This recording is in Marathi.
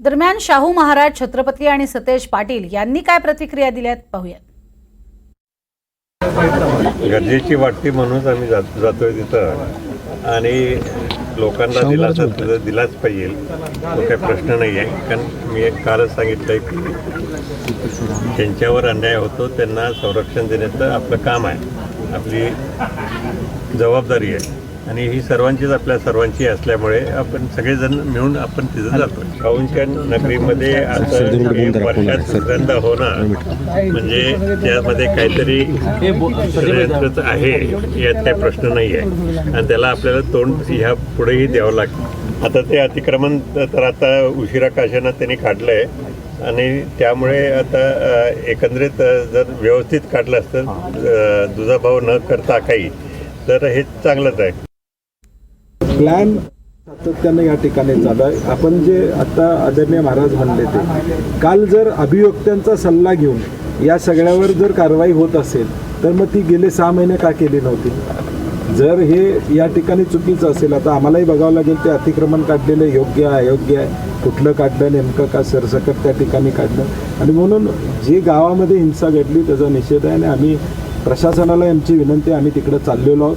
दरम्यान शाहू महाराज छत्रपती आणि सतेज पाटील यांनी काय प्रतिक्रिया दिल्यात? पाहूयात. गरजेची वाटते म्हणूनच आम्ही जात जातोय तिथं. आणि लोकांना दिलासा तिथं दिलाच पाहिजे. तो काही प्रश्न नाही आहे कारण मी एक कालच सांगितलंय की ज्यांच्यावर अन्याय होतो त्यांना संरक्षण देण्याचं आपलं काम आहे. आपली जबाबदारी आहे. आणि ही सर्वांचीच आपल्या सर्वांची असल्यामुळे आपण सगळेजण मिळून आपण तिथं जातो काउंचन नगरीमध्ये असं हे वर्षात दुसऱ्यांदा होणार. म्हणजे त्यामध्ये काहीतरी षडयंत्रच आहे यात काही प्रश्न नाही आहे. आणि त्याला आपल्याला तोंड ह्या पुढेही द्यावं लागतं आता ते अतिक्रमण तर आता उशिरा काशानं त्यांनी काढलं आहे आणि त्यामुळे आता एकंदरीत जर व्यवस्थित काढलं असतं दुजाभाव न करता काही तर हे चांगलंच आहे. प्लॅन सातत्यानं या ठिकाणी चालू आहे. आपण जे आता आदरणीय महाराज म्हणले ते काल जर अभियोक्त्यांचा सल्ला घेऊन या सगळ्यावर जर कारवाई होत असेल तर मग ती गेले सहा महिने का केली नव्हती? जर हे या ठिकाणी चुकीचं असेल आता आम्हालाही बघावं लागेल ते अतिक्रमण काढलेलं योग्य आहे अयोग्य आहे. कुठलं काढलं नेमकं का सरसकट त्या ठिकाणी काढलं? आणि म्हणून जी गावामध्ये हिंसा घडली त्याचा निषेध आहे आणि आम्ही प्रशासनाला आमची विनंती आम्ही तिकडे चाललेलो आहोत.